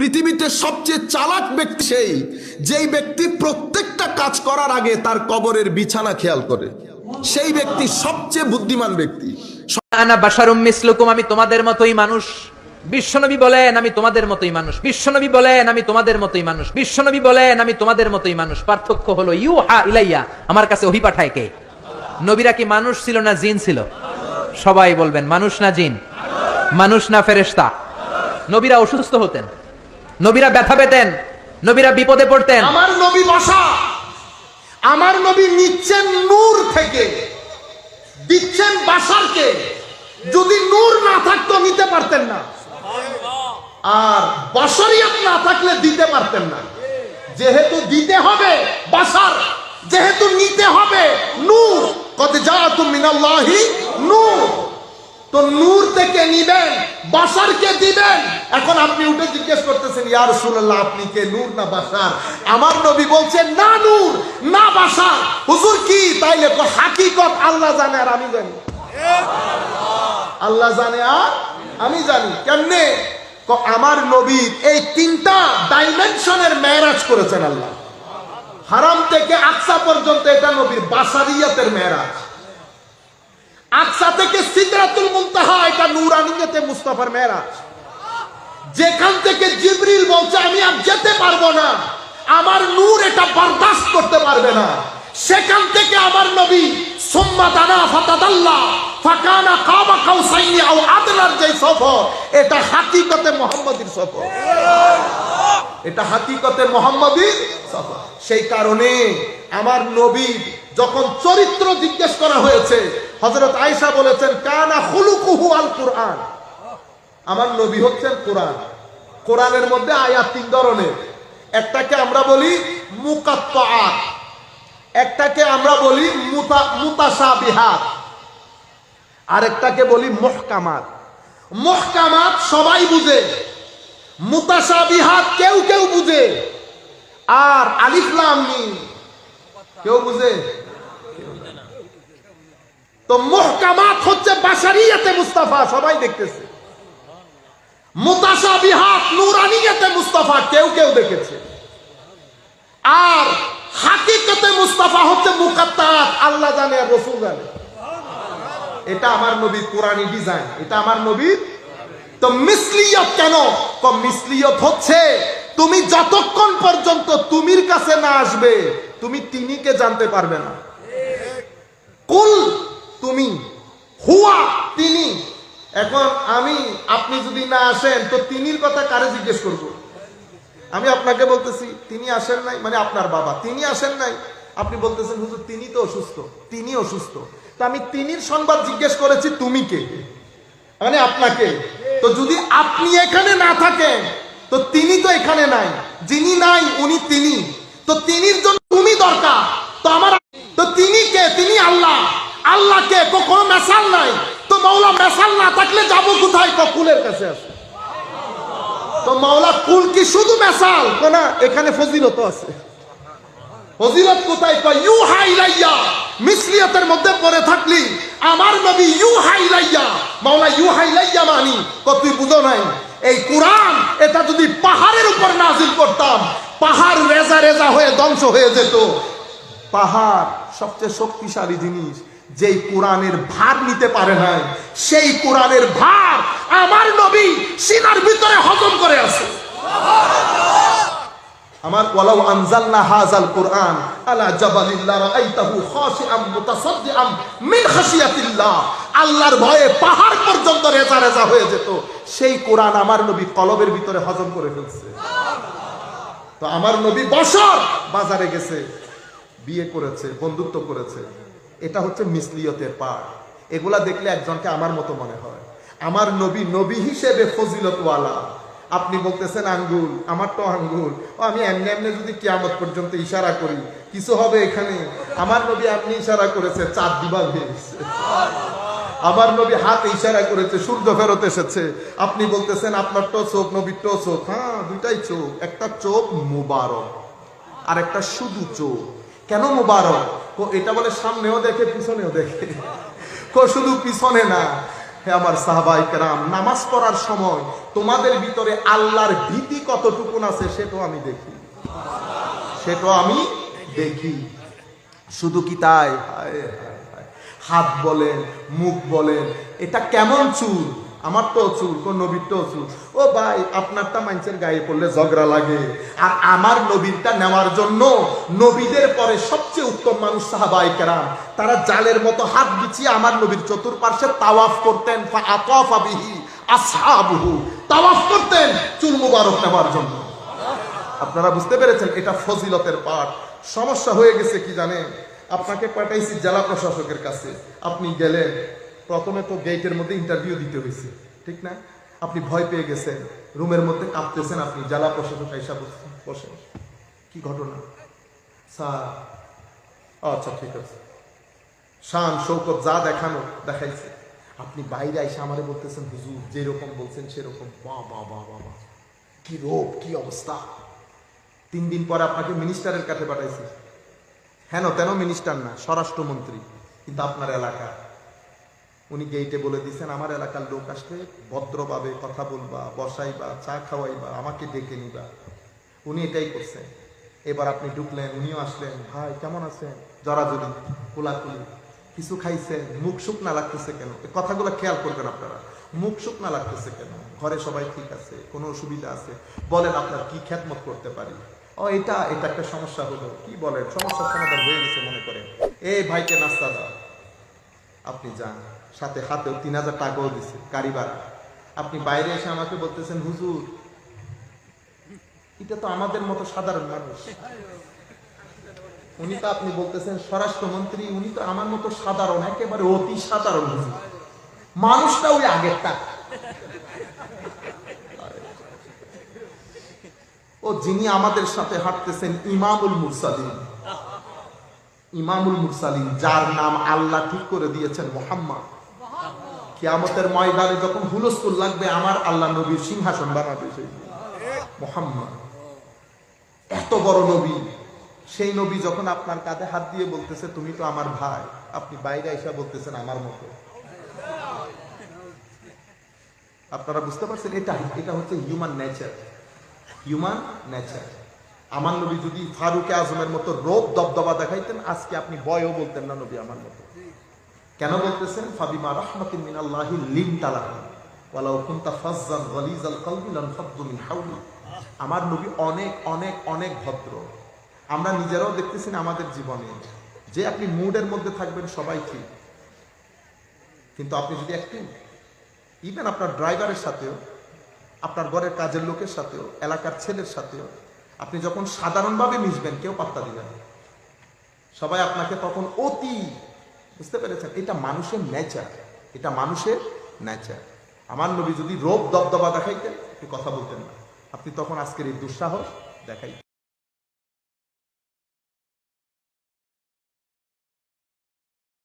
পৃথিবীতে সবচেয়ে চালাক ব্যক্তি সেই, যেই ব্যক্তি প্রত্যেকটা কাজ করার আগে তার কবরের বিছানা খেয়াল করে। সেই ব্যক্তি সবচেয়ে বুদ্ধিমান ব্যক্তি। আনা বাশারুম মিসলুকুম, আমি তোমাদের মতোই মানুষ। বিশ্বনবী বলেন, আমি তোমাদের মতোই মানুষ। বিশ্বনবী বলেন, আমি তোমাদের মতোই মানুষ। বিশ্বনবী বলেন, আমি তোমাদের মতোই মানুষ। পার্থক্য হলো ইউ হা ইলাইয়া, আমার কাছে ওহি পাঠায় কে? নবীরা কি মানুষ ছিল না জিন ছিল? সবাই বলবেন, মানুষ না জিন। মানুষ না ফেরেশতা। নবীরা অসুস্থ হতেন। নবীরা ব্যথা পেতেন, নবীরা বিপদে পড়তেন। আমার নবী বসা, আমার নবী নিচ্ছেন নূর থেকে, দিচ্ছেন বাসারকে। যদি নূর না থাকতো নিতে পারতেন না। আর বসরিয়ত না থাকলে দিতে পারতেন না। যেহেতু দিতে হবে বাসার, যেহেতু নিতে হবে নূর। কত যা তুমি নূর। তো নূর থেকে নিবেন, বাসারকে দিবেন। এখন আপনি উঠে জিজ্ঞেস করতেছেন, ইয়া রাসূলুল্লাহ, আপনি কে নূর না বাসার? আমার নবী বলছেন, না নূর, না বাসার। হুজুর কি? তাইলে তো হাকিকত আল্লাহ জানে আর আমি জানি। আল্লাহ জানে আর আমি জানি। কেমনে? আমার নবী এই তিনটা ডাইমেনশনের মেরাজ করেছেন আল্লাহ। হারাম থেকে আকসা পর্যন্ত এটা নবীর বাসারিয়াতের মেরাজ আকসা থেকে সিদরাতুল মুনতাহা, এটা নূরানিয়তে মুস্তাফার মেরাজ যেখান থেকে জিবরিল বলছে, আমি আর যেতে পারব না। আমার নূর এটা বরদাস্ত করতে পারবে না। সেখান থেকে আমার নবী, সুম্মা দানা ফাতাদাল্লাহ ফাকানা কাবা কাউসাইনি আও আদনার যে সফর, এটা হাকিকতে মুহাম্মাদির সফর। এটা হাকিকতে মোহাম্মদীর সফর। সেই কারণে আমার নবী যখন চরিত্র জিজ্ঞেস করা হয়েছে হজরত আয়েশা বলেছেন, কানা হুলুকুহু আল কুরআন। আমার নবী হচ্ছেন কোরআন। কোরআনের মধ্যে আয়াত তিন ধরনের। একটাকে আমরা বলি মুকাত্তাআত। একটাকে আমরা বলি মুতা, মুতাশাবিহাত। আরেকটাকে বলি মুহকামাত। মুহকামাত সবাই বুঝে। মুতাশাবিহাত কেউ কেউ বুঝে। আর আলিফ লাম কেউ বুঝে? তো মুহকামাত হচ্ছে বাশারিয়াতে মুস্তাফা, সবাই দেখতেছে। মুতাশাবিহাত নুরানিয়াতে মুস্তাফা, কেউ কেউ দেখেছে। আর হাকিকতে মুস্তাফা হচ্ছে মুকাত্তাত, আল্লাহ জানে আর রসুল জানে। এটা আমার নবীর কোরআনী ডিজাইন, এটা আমার নবীর। তো মিসলিয়ত কেন? মিসলিয়ত হচ্ছে তুমি যতক্ষণ পর্যন্ত তুমির কাছে না আসবে, তুমি তিনিকে জানতে পারবে না। কুল তুমি, হুয়া তিনি। এখন আমি, আপনি যদি না আসেন, তো তিনির কথা কারে জিজ্ঞেস করব? আমি আপনাকে বলতেছি, তিনি আসেন নাই মানে আপনার বাবা। তিনি আসেন নাই। আপনি বলতেছেন, হুজুর, তিনি তো অসুস্থ, তিনি অসুস্থ। তো আমি তিনির সংবাদ জিজ্ঞেস করেছি, তুমি কে? মানে আপনাকে। তো যদি আপনি এখানে না থাকেন, তো তিনি তো এখানে নাই। যিনি নাই, উনি তিনি। তো তিনির জন্য তুমি দরকার। তো আমার তো তিনি কে তিনি আল্লাহ আল্লাহ কে তো কোনো মেশাল নাই। তো মৌলা মেশাল না থাকলে যাব কোথায়? তো কুলের কাছে আছে তো মাওলা, কুল কি শুধু মেশাল? না এখানে ফজিলত আছে। ফজিলত কোথায়? কয় ইউ হাইলাইয়া মিসলিয়তের মধ্যে পড়ে থাকলি, আমার নবী ইউ হাইলাইয়া মাওলা ইউ হাইলাইয়া মানি। কত তুই বুঝো নাই? এই কোরআন, এটা যদি পাহাড়ের উপর নাজিল করতাম, পাহাড় রেজা রেজা হয়ে ধ্বংস হয়ে যেত। পাহাড় সবচেয়ে শক্তিশালী জিনিস। যেই কোরআনের ভার নিতে পারে নাই, সেই কোরআনের ভার আমার নবী সিনার ভিতরে হজম করে আছে। আমার ওয়ালাউ আনজালনা হাযাল কুরআন, আলা জাবালিন লা রাআইতাহু খাশিআম মুতাসাদ্দিআম মিন খাশিয়াতিল্লাহ। আল্লাহর ভয়ে পাহাড় পর্যন্ত রেজা রেজা হয়ে যেত। সেই কোরআন আমার নবী কলবের ভিতরে হজম করে ফেলছে। তো আমার নবী বছর বাজারে গেছে, বিয়ে করেছে, বন্ধুত্ব করেছে। এটা হচ্ছে মিসলিয়তের পাঠ। এগুলা দেখলে একজনকে আমার মতো মনে হয়। আমার নবী নবী হিসেবে ফজিলতওয়ালা। আপনি বলতেছেন আঙ্গুল, আমার তো আঙ্গুল। ও, আমি এমনি এমনি যদি কিয়ামত পর্যন্ত ইশারা করি, কিছু হবে এখানে? আমার নবী আপনি ইশারা করেছে, চাঁদ দিবা হয়ে আমার নবী হাত ইশারা করেছে, সূর্য ফেরত এসেছে। আপনি বলতেছেন, আপনার তো চোখ, নবীর তো চোখ। হ্যাঁ দুইটাই চোখ। একটা চোখ মুবারক আর একটা শুধু চোখ। কেন মুবারক? এটা বলে সামনেও দেখে, পিছনেও দেখে। কো, শুধু পিছনে না। হে আমার সাহাবাই কেরাম, নামাজ পড়ার সময় তোমাদের ভিতরে আল্লাহর ভীতি কতটুকুন আছে সেটাও আমি দেখি। সেটাও আমি দেখি। শুধু কি তাই। হাত বলেন, মুখ বলেন, এটা কেমন চুল? আমার তো চুল, কোন নবীর তো চুল। ও ভাই, আপনারটা মানুষের গায়ে পড়লে ঝগড়া লাগে। আর আমার নবীরটা নেওয়ার জন্য নবীদের পরে সবচেয়ে উত্তম মানুষ সাহাবাই কেরাম তারা জালের মতো হাত বিছিয়ে আমার নবীর চতুর্পার্শ্বে তাওয়াফ করতেন তাওয়াফ করতেন চুল মুবারক নেওয়ার জন্য। আপনারা বুঝতে পেরেছেন, এটা ফজিলতের পাঠ। সমস্যা হয়ে গেছে কি জানেন? আপনাকে পাঠাইছি জেলা প্রশাসকের কাছে। আপনি গেলেন প্রথমে তো গেটের মধ্যে ইন্টারভিউ দিতে হয়েছে, ঠিক না? আপনি ভয় পেয়ে গেছেন, রুমের মধ্যে কাঁপতেছেন আপনি, জ্বালা প্রশাসক আইসা বসেন। কি ঘটনা? স্যার আচ্ছা ঠিক আছে। শান, শৌকত যা দেখানো, দেখাইছে। আপনি বাইরে আইসা আমারে বলতেছেন, হুজুর, যেরকম বলছেন সেরকম। বা বা বা বা বাহ। কি রোগ, কি অবস্থা? তিন দিন পরে আপনাকে মিনিস্টারের কাছে পাঠাইছি। হেন তেন মিনিস্টার না, স্বরাষ্ট্রমন্ত্রী, কিন্তু আপনার এলাকা। উনি গেইটে বলে দিয়েছেন আমার এলাকার লোক আসলে ভদ্রভাবে কথা বলবা, বসাইবা, চা খাওয়াইবা, আমাকে ডেকে নিবা। উনি এটাই করছেন। এবার আপনি ঢুকলেন, উনিও আসলেন, ভাই, কেমন আছেন? জরাজরি, কোলাকুলি, কিছু খাইছেন? মুখ শুকনা লাগতেছে কেন? এই কথাগুলো খেয়াল করবেন আপনারা। মুখ শুকনা লাগতেছে কেন? ঘরে সবাই ঠিক আছে? কোনো অসুবিধা আছে? বলেন আপনার কি খ্যাতমত করতে পারি? ও, এটা এটা একটা সমস্যা হলো। কি বলেন? সমস্যার সমাধান হয়ে গেছে মনে করেন। এই ভাইকে নাস্তা দাও। আপনি যান। সাথে হাতেও তিন হাজার টাকাও দিছে গাড়ি ভাড়া আপনি বাইরে এসে আমাকে বলতেছেন, হুজুর, এটা তো আমাদের মতো সাধারণ মানুষ। উনি তো আপনি বলতেছেন, স্বরাষ্ট্রমন্ত্রী, উনি তো আমার মতো সাধারণ, একেবারে অতি সাধারণ হুজুর। মানুষটা ওই আগেরটা। ও যিনি আমাদের সাথে হাঁটতেছেন, ইমামুল মুরসালিন। ইমামুল মুরসালিন, যার নাম আল্লাহ ঠিক করে দিয়েছেন, মোহাম্মদ। কিয়ামতের ময়দানে যখন হুলস্থুল লাগবে, আমার আল্লাহ নবীর সিংহাসন বানাবে মোহাম্মদ। এত বড় নবী। সেই নবী যখন আপনার কাঁধে হাত দিয়ে বলতেছে, তুমি তো আমার ভাই। আপনি বাইরে এসে বলতেছেন, আমার মতো। আপনারা বুঝতে পারছেন? এটা এটা হচ্ছে হিউম্যান নেচার হিউম্যান নেচার আমার নবী যদি ফারুকে আজমের মতো রোগ দবদবা দেখাইতেন, আজকে আপনি বয়ও বলতেন না, নবী, আমার মতো। কেন বলতেছেন? ফাবিমা রাহমাতিন মিনাল্লাহি লিন তালাহু ওয়ালাউ কুনতা ফাজ্জান গালিজাল কলবি লান ফাদ্দু মিন হাওলি আমার নবী অনেক অনেক অনেক ভদ্র। আমরা নিজেরাও দেখতেছি আমাদের জীবনে। যে আপনি মুডের মধ্যে থাকবেন, সবাই ঠিক। কিন্তু আপনি যদি একটু ইভেন আপনার ড্রাইভারের সাথেও, আপনার ঘরের কাজের লোকের সাথেও, এলাকার ছেলের সাথেও, আপনি যখন সাধারণভাবে মিশবেন, কেউ পাত্তা দিবেন সবাই আপনাকে তখন অতি বুঝতে পেরেছেন? এটা মানুষের নেচার এটা মানুষের নেচার আমার নবী যদি রোগ দবদবা দেখাইতেন আপনি কথা বলতেন না। আপনি তখন আজকের এই দুঃসাহস দেখাই